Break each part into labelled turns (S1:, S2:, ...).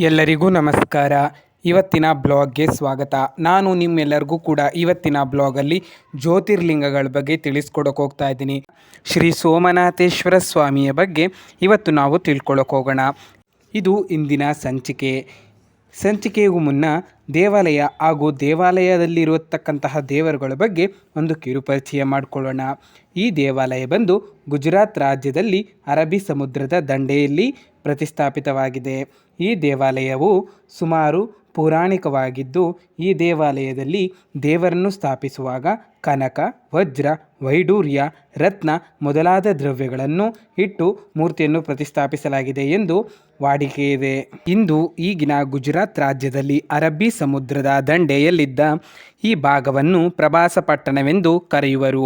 S1: ಎಲ್ಲರಿಗೂ ನಮಸ್ಕಾರ. ಇವತ್ತಿನ ಬ್ಲಾಗ್ಗೆ ಸ್ವಾಗತ. ನಾನು ನಿಮ್ಮೆಲ್ಲರಿಗೂ ಕೂಡ ಇವತ್ತಿನ ಬ್ಲಾಗಲ್ಲಿ ಜ್ಯೋತಿರ್ಲಿಂಗಗಳ ಬಗ್ಗೆ ತಿಳಿಸ್ಕೊಡೋಕೆ ಹೋಗ್ತಾ ಇದ್ದೀನಿ. ಶ್ರೀ ಸೋಮನಾಥೇಶ್ವರ ಸ್ವಾಮಿಯ ಬಗ್ಗೆ ಇವತ್ತು ನಾವು ತಿಳ್ಕೊಳಕ್ಕೆ ಹೋಗೋಣ. ಇದು ಇಂದಿನ ಸಂಚಿಕೆ. ಸಂಚಿಕೆಗೂ ಮುನ್ನ ದೇವಾಲಯ ಹಾಗೂ ದೇವಾಲಯದಲ್ಲಿರತಕ್ಕಂತಹ ದೇವರುಗಳ ಬಗ್ಗೆ ಒಂದು ಕಿರುಪರಿಚಯ ಮಾಡಿಕೊಳ್ಳೋಣ. ಈ ದೇವಾಲಯ ಬಂದು ಗುಜರಾತ್ ರಾಜ್ಯದಲ್ಲಿ ಅರಬ್ಬಿ ಸಮುದ್ರದ ದಂಡೆಯಲ್ಲಿ ಪ್ರತಿಷ್ಠಾಪಿತವಾಗಿದೆ. ಈ ದೇವಾಲಯವು ಸುಮಾರು ಪೌರಾಣಿಕವಾಗಿದ್ದು, ಈ ದೇವಾಲಯದಲ್ಲಿ ದೇವರನ್ನು ಸ್ಥಾಪಿಸುವಾಗ ಕನಕ, ವಜ್ರ, ವೈಡೂರ್ಯ, ರತ್ನ ಮೊದಲಾದ ದ್ರವ್ಯಗಳನ್ನು ಇಟ್ಟು ಮೂರ್ತಿಯನ್ನು ಪ್ರತಿಷ್ಠಾಪಿಸಲಾಗಿದೆ ಎಂದು ವಾಡಿಕೆ ಇದೆ. ಇಂದು ಈಗಿನ ಗುಜರಾತ್ ರಾಜ್ಯದಲ್ಲಿ ಅರಬ್ಬಿ ಸಮುದ್ರದ ದಂಡೆಯಲ್ಲಿದ್ದ ಈ ಭಾಗವನ್ನು ಪ್ರವಾಸ ಪಟ್ಟಣವೆಂದು ಕರೆಯುವರು.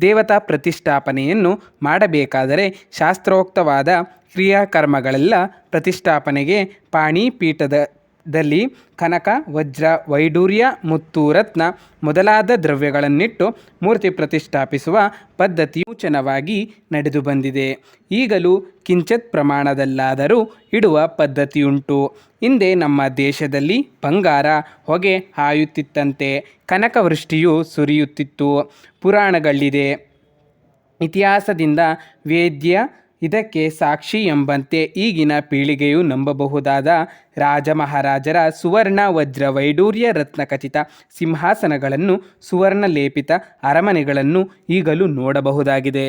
S1: ದೇವತಾ ಪ್ರತಿಷ್ಠಾಪನೆಯನ್ನು ಮಾಡಬೇಕಾದರೆ ಶಾಸ್ತ್ರೋಕ್ತವಾದ ಕ್ರಿಯಾಕರ್ಮಗಳೆಲ್ಲ ಪ್ರತಿಷ್ಠಾಪನೆಗೆ ಪಾಣಿಪೀಠದ ದಲ್ಲಿ ಕನಕ, ವಜ್ರ, ವೈಡೂರ್ಯ ಮುತ್ತು ರತ್ನ ಮೊದಲಾದ ದ್ರವ್ಯಗಳನ್ನಿಟ್ಟು ಮೂರ್ತಿ ಪ್ರತಿಷ್ಠಾಪಿಸುವ ಪದ್ಧತಿ ಸೂಚನವಾಗಿ ನಡೆದು ಬಂದಿದೆ. ಈಗಲೂ ಕಿಂಚಿತ್ ಪ್ರಮಾಣದಲ್ಲಾದರೂ ಇಡುವ ಪದ್ಧತಿಯುಂಟು. ಹಿಂದೆ ನಮ್ಮ ದೇಶದಲ್ಲಿ ಬಂಗಾರ, ಹೊಗೆ ಹಾಯುತ್ತಿತ್ತಂತೆ. ಕನಕವೃಷ್ಟಿಯು ಸುರಿಯುತ್ತಿತ್ತು. ಪುರಾಣಗಳಿದೆ. ಇತಿಹಾಸದಿಂದ ವೇದ್ಯ ಇದಕ್ಕೆ ಸಾಕ್ಷಿ ಎಂಬಂತೆ ಈಗಿನ ಪೀಳಿಗೆಯು ನಂಬಬಹುದಾದ ರಾಜ ಮಹಾರಾಜರ ಸುವರ್ಣ ವಜ್ರ ವೈಡೂರ್ಯ ರತ್ನಖಚಿತ ಸಿಂಹಾಸನಗಳನ್ನು ಸುವರ್ಣ ಲೇಪಿತ ಅರಮನೆಗಳನ್ನು ಈಗಲೂ ನೋಡಬಹುದಾಗಿದೆ.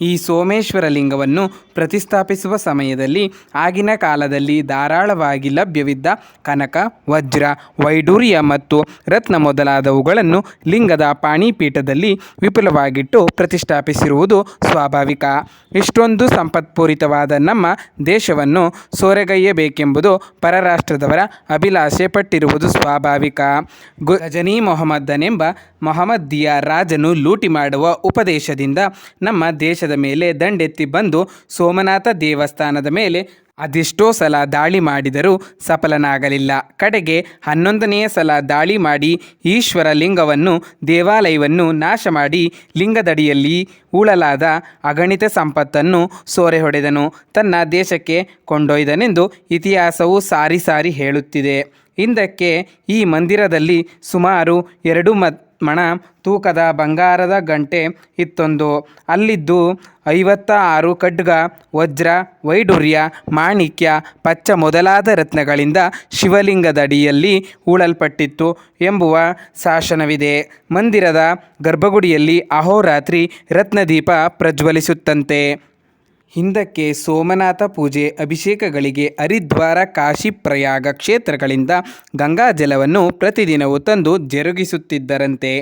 S1: ಈ ಸೋಮೇಶ್ವರ ಲಿಂಗವನ್ನು ಪ್ರತಿಷ್ಠಾಪಿಸುವ ಸಮಯದಲ್ಲಿ ಆಗಿನ ಕಾಲದಲ್ಲಿ ಧಾರಾಳವಾಗಿ ಲಭ್ಯವಿದ್ದ ಕನಕ, ವಜ್ರ, ವೈಡೂರ್ಯ ಮತ್ತು ರತ್ನ ಮೊದಲಾದವುಗಳನ್ನು ಲಿಂಗದ ಪಾಣಿಪೀಠದಲ್ಲಿ ವಿಪುಲವಾಗಿಟ್ಟು ಪ್ರತಿಷ್ಠಾಪಿಸಿರುವುದು ಸ್ವಾಭಾವಿಕ. ಇಷ್ಟೊಂದು ಸಂಪತ್ಪೂರಿತವಾದ ನಮ್ಮ ದೇಶವನ್ನು ಸೋರೆಗೈಯಬೇಕೆಂಬುದು ಪರರಾಷ್ಟ್ರದವರ ಅಭಿಲಾಷೆ ಪಟ್ಟಿರುವುದು ಸ್ವಾಭಾವಿಕ. ಗಜನಿ ಮೊಹಮ್ಮದನೆಂಬ ಮೊಹಮ್ಮದಿಯ ರಾಜನು ಲೂಟಿ ಮಾಡುವ ಉಪದೇಶದಿಂದ ನಮ್ಮ ದೇಶದ ಮೇಲೆ ದಂಡೆತ್ತಿ ಬಂದು ಸೋಮನಾಥ ದೇವಸ್ಥಾನದ ಮೇಲೆ ಅದೆಷ್ಟೋ ಸಲ ದಾಳಿ ಮಾಡಿದರೂ ಸಫಲನಾಗಲಿಲ್ಲ. ಕಡೆಗೆ ಹನ್ನೊಂದನೆಯ ಸಲ ದಾಳಿ ಮಾಡಿ ಈಶ್ವರ ಲಿಂಗವನ್ನು, ದೇವಾಲಯವನ್ನು ನಾಶ ಮಾಡಿ ಲಿಂಗದಡಿಯಲ್ಲಿ ಉಳಲಾದ ಅಗಣಿತ ಸಂಪತ್ತನ್ನು ಸೋರೆ ಹೊಡೆದನು ತನ್ನ ದೇಶಕ್ಕೆ ಕೊಂಡೊಯ್ದನೆಂದು ಇತಿಹಾಸವು ಸಾರಿ ಸಾರಿ ಹೇಳುತ್ತಿದೆ. ಹಿಂದಕ್ಕೆ ಈ ಮಂದಿರದಲ್ಲಿ ಸುಮಾರು ಎರಡು ಮ, ಮಣ ತೂಕದ ಬಂಗಾರದ ಗಂಟೆ ಇತ್ತೊಂದು. ಅಲ್ಲಿದ್ದು ಐವತ್ತ ಆರು ಖಡ್ಗ, ವಜ್ರ ವೈಡೂರ್ಯ ಮಾಣಿಕ್ಯ, ಪಚ್ಚ ಮೊದಲಾದ ರತ್ನಗಳಿಂದ ಶಿವಲಿಂಗದಡಿಯಲ್ಲಿ ಹೂಳಲ್ಪಟ್ಟಿತ್ತು ಎಂಬುವ ಶಾಸನವಿದೆ. ಮಂದಿರದ ಗರ್ಭಗುಡಿಯಲ್ಲಿ ಅಹೋರಾತ್ರಿ ರತ್ನದೀಪ ಪ್ರಜ್ವಲಿಸುತ್ತಂತೆ. ಹಿಂದಕ್ಕೆ ಸೋಮನಾಥ ಪೂಜೆ, ಅಭಿಷೇಕಗಳಿಗೆ ಹರಿದ್ವಾರ, ಕಾಶಿ ಪ್ರಯಾಗ ಕ್ಷೇತ್ರಗಳಿಂದ ಗಂಗಾ ಜಲವನ್ನು ಪ್ರತಿದಿನವೂ ತಂದು ಜರುಗಿಸುತ್ತಿದ್ದರಂತೆ.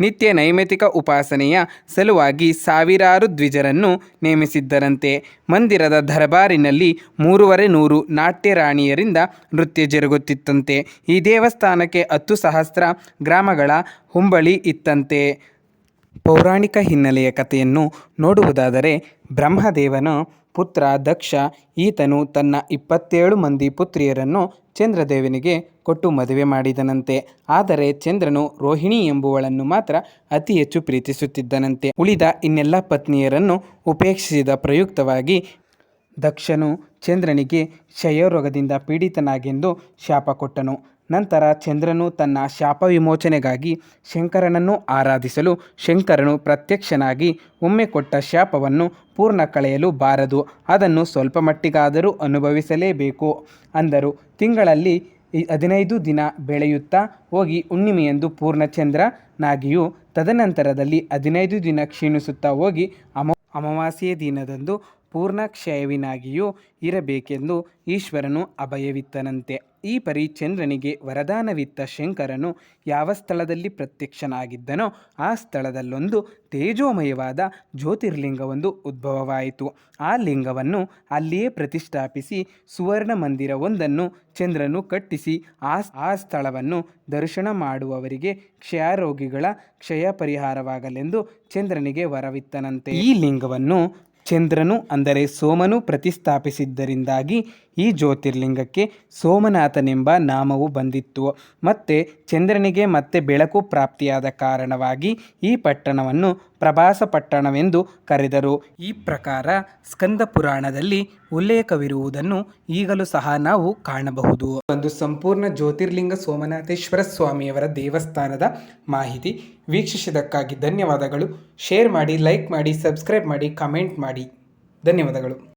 S1: ನಿತ್ಯ ನೈಮಿತಿಕ ಉಪಾಸನೆಯ ಸಲುವಾಗಿ ಸಾವಿರಾರು ದ್ವಿಜರನ್ನು ನೇಮಿಸಿದ್ದರಂತೆ. ಮಂದಿರದ ದರಬಾರಿನಲ್ಲಿ ಮೂರುವರೆ ನೂರು ನಾಟ್ಯರಾಣಿಯರಿಂದ ನೃತ್ಯ ಜರುಗುತ್ತಿತ್ತಂತೆ. ಈ ದೇವಸ್ಥಾನಕ್ಕೆ ಹತ್ತು ಸಹಸ್ರ ಗ್ರಾಮಗಳ ಹುಂಬಳಿ ಇತ್ತಂತೆ. ಪೌರಾಣಿಕ ಹಿನ್ನೆಲೆಯ ಕಥೆಯನ್ನು ನೋಡುವುದಾದರೆ ಬ್ರಹ್ಮದೇವನ ಪುತ್ರ ದಕ್ಷ ಈತನು ತನ್ನ ಇಪ್ಪತ್ತೇಳು ಮಂದಿ ಪುತ್ರಿಯರನ್ನು ಚಂದ್ರದೇವನಿಗೆ ಕೊಟ್ಟು ಮದುವೆ ಮಾಡಿದನಂತೆ. ಆದರೆ ಚಂದ್ರನು ರೋಹಿಣಿ ಎಂಬುವಳನ್ನು ಮಾತ್ರ ಅತಿ ಹೆಚ್ಚು ಪ್ರೀತಿಸುತ್ತಿದ್ದನಂತೆ. ಉಳಿದ ಇನ್ನೆಲ್ಲ ಪತ್ನಿಯರನ್ನು ಉಪೇಕ್ಷಿಸಿದ ಪ್ರಯುಕ್ತವಾಗಿ ದಕ್ಷನು ಚಂದ್ರನಿಗೆ ಕ್ಷಯರೋಗದಿಂದ ಪೀಡಿತನಾಗೆಂದು ಶಾಪ ಕೊಟ್ಟನು. ನಂತರ ಚಂದ್ರನು ತನ್ನ ಶಾಪ ವಿಮೋಚನೆಗಾಗಿ ಶಂಕರನನ್ನು ಆರಾಧಿಸಲು ಶಂಕರನು ಪ್ರತ್ಯಕ್ಷನಾಗಿ ಒಮ್ಮೆ ಕೊಟ್ಟ ಶಾಪವನ್ನು ಪೂರ್ಣ ಕಳೆಯಲು ಬಾರದು. ಅದನ್ನು ಸ್ವಲ್ಪ ಮಟ್ಟಿಗಾದರೂ ಅನುಭವಿಸಲೇಬೇಕು ಅಂದರು. ತಿಂಗಳಲ್ಲಿ ಹದಿನೈದು ದಿನ ಬೆಳೆಯುತ್ತಾ ಹೋಗಿ ಹುಣ್ಣಿಮೆಯಂದು ಪೂರ್ಣಚಂದ್ರನಾಗಿಯೂ ತದನಂತರದಲ್ಲಿ ಹದಿನೈದು ದಿನ ಕ್ಷೀಣಿಸುತ್ತಾ ಹೋಗಿ ಅಮ, ಅಮಾವಾಸ್ಯೆಯ ದಿನದಂದು ಪೂರ್ಣ ಕ್ಷಯವಿನಾಗಿಯೂ ಇರಬೇಕೆಂದು ಈಶ್ವರನು ಅಭಯವಿತ್ತನಂತೆ. ಈ ಪರಿ ಚಂದ್ರನಿಗೆ ವರದಾನವಿತ್ತ ಶಂಕರನು ಯಾವ ಸ್ಥಳದಲ್ಲಿ ಪ್ರತ್ಯಕ್ಷನಾಗಿದ್ದನೋ ಆ ಸ್ಥಳದಲ್ಲೊಂದು ತೇಜೋಮಯವಾದ ಜ್ಯೋತಿರ್ಲಿಂಗವೊಂದು ಉದ್ಭವವಾಯಿತು. ಆ ಲಿಂಗವನ್ನು ಅಲ್ಲಿಯೇ ಪ್ರತಿಷ್ಠಾಪಿಸಿ ಸುವರ್ಣ ಮಂದಿರವೊಂದನ್ನು ಚಂದ್ರನು ಕಟ್ಟಿಸಿ ಆ ಆ ಸ್ಥಳವನ್ನು ದರ್ಶನ ಮಾಡುವವರಿಗೆ ಕ್ಷಯರೋಗಿಗಳ ಕ್ಷಯ ಪರಿಹಾರವಾಗಲೆಂದು ಚಂದ್ರನಿಗೆ ವರವಿತ್ತನಂತೆ. ಈ ಲಿಂಗವನ್ನು ಚಂದ್ರನು ಅಂದರೆ ಸೋಮನು ಪ್ರತಿಸ್ಥಾಪಿಸಿದ್ದರಿಂದಾಗಿ ಈ ಜ್ಯೋತಿರ್ಲಿಂಗಕ್ಕೆ ಸೋಮನಾಥನೆಂಬ ನಾಮವು ಬಂದಿತ್ತು. ಮತ್ತು ಚಂದ್ರನಿಗೆ ಮತ್ತೆ ಬೆಳಕು ಪ್ರಾಪ್ತಿಯಾದ ಕಾರಣವಾಗಿ ಈ ಪಟ್ಟಣವನ್ನು ಪ್ರಭಾಸ ಪಟ್ಟಣವೆಂದು ಕರೆದರು. ಈ ಪ್ರಕಾರ ಸ್ಕಂದ ಪುರಾಣದಲ್ಲಿ ಉಲ್ಲೇಖವಿರುವುದನ್ನು ಈಗಲೂ ಸಹ ನಾವು ಕಾಣಬಹುದು. ಒಂದು ಸಂಪೂರ್ಣ ಜ್ಯೋತಿರ್ಲಿಂಗ ಸೋಮನಾಥೇಶ್ವರ ಸ್ವಾಮಿಯವರ ದೇವಸ್ಥಾನದ ಮಾಹಿತಿ ವೀಕ್ಷಿಸಿದ್ದಕ್ಕಾಗಿ ಧನ್ಯವಾದಗಳು. ಶೇರ್ ಮಾಡಿ, ಲೈಕ್ ಮಾಡಿ, ಸಬ್ಸ್ಕ್ರೈಬ್ ಮಾಡಿ, ಕಮೆಂಟ್ ಮಾಡಿ. ಧನ್ಯವಾದಗಳು.